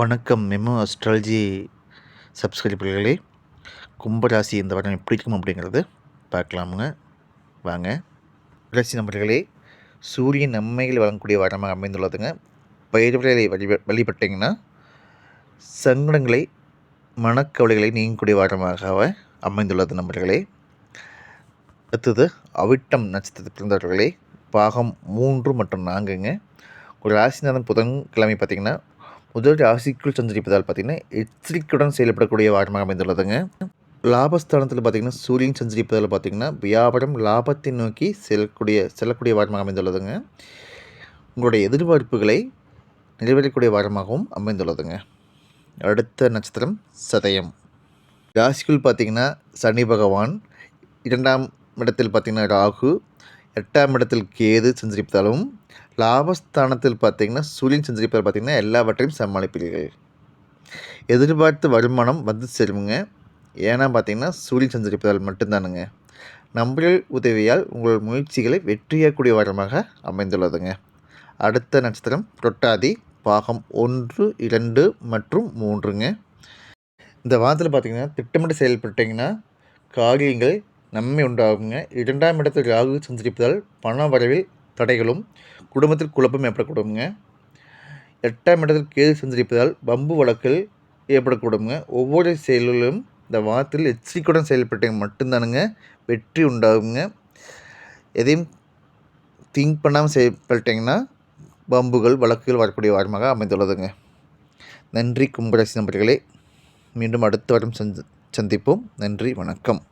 வணக்கம். Memo astrology சப்ஸ்கிரைபர்களே கும்பராசி இந்த வாரம் எப்படி இருக்கும் அப்படிங்கிறது பார்க்கலாமுங்க. வாங்க. ராசி நம்பர்களே சூரியன் நன்மைகள் வழங்கக்கூடிய வாரமாக அமைந்துள்ளதுங்க. பயிர்களை வழி வழிபட்டிங்கன்னா சங்கடங்களை மனக்கவலைகளை நீங்கக்கூடிய வாரமாக அமைந்துள்ளது நம்பர்களே அடுத்தது அவிட்டம் நட்சத்திரத்தில் பிறந்தவர்களே பாகம் மூன்று மற்றும் நான்குங்க. ஒரு ராசிநாதன் புதன்கிழமை பார்த்திங்கன்னா முதல் ராசிக்குள் சந்திரிப்பதால் பார்த்திங்கன்னா எச்சரிக்கையுடன் செயல்படக்கூடிய வாரமாக அமைந்துள்ளதுங்க. லாபஸ்தானத்தில் பார்த்திங்கன்னா சூரியன் சஞ்சரிப்பதால் பார்த்திங்கன்னா வியாபாரம் லாபத்தை நோக்கி செல்லக்கூடிய செல்லக்கூடிய வாரமாக அமைந்துள்ளதுங்க. உங்களுடைய எதிர்பார்ப்புகளை நிறைவேறக்கூடிய வாரமாகவும் அமைந்துள்ளதுங்க. அடுத்த நட்சத்திரம் சதயம். ராசிக்குள் பார்த்திங்கன்னா சனி பகவான் இரண்டாம் இடத்தில் பார்த்திங்கன்னா ராகு எட்டாம் இடத்தில் கேது செஞ்சிருப்பதாலும் லாபஸ்தானத்தில் பார்த்திங்கன்னா சூரியன் செஞ்சிருப்பதால் பார்த்திங்கன்னா எல்லாவற்றையும் சமாளிப்பீர்கள். எதிர்பார்த்து வருமானம் வந்து சேருங்க ஏன்னா பார்த்திங்கன்னா சூரியன் செஞ்சிருப்பதால் மட்டும்தானுங்க. நம்பர்கள் உதவியால் உங்கள் முயற்சிகளை வெற்றியக்கூடிய வாரமாக அமைந்துள்ளதுங்க. அடுத்த நட்சத்திரம் புரட்டாதி பாகம் ஒன்று இரண்டு மற்றும் மூன்றுங்க. இந்த வாரத்தில் பார்த்திங்கன்னா திட்டமிட்டு செயல்பட்டீங்கன்னா காரியங்கள் நன்மை உண்டாகுங்க. இரண்டாம் இடத்தில் ராகு சந்திரிப்பதால் பண வரவில் தடைகளும் குடும்பத்தில் குழப்பம் ஏற்படக்கூடுங்க. எட்டாம் இடத்தில் கேது சந்திரிப்பதால் பம்பு வழக்கில் ஏற்படக்கூடுங்க. ஒவ்வொரு செயலிலும் இந்த வாரத்தில் எச்சரிக்கையுடன் செயல்பட்டீங்க மட்டும்தானுங்க. வெற்றி உண்டாகுங்க. எதையும் திங்க் பண்ணாமல் செயல்பட்டீங்கன்னா பம்புகள் வழக்குகள் வரக்கூடிய வாரமாக அமைந்துள்ளதுங்க. நன்றி. கும்பராசி நம்பர்களே மீண்டும் அடுத்த வாரம் சந்திப்போம். நன்றி. வணக்கம்.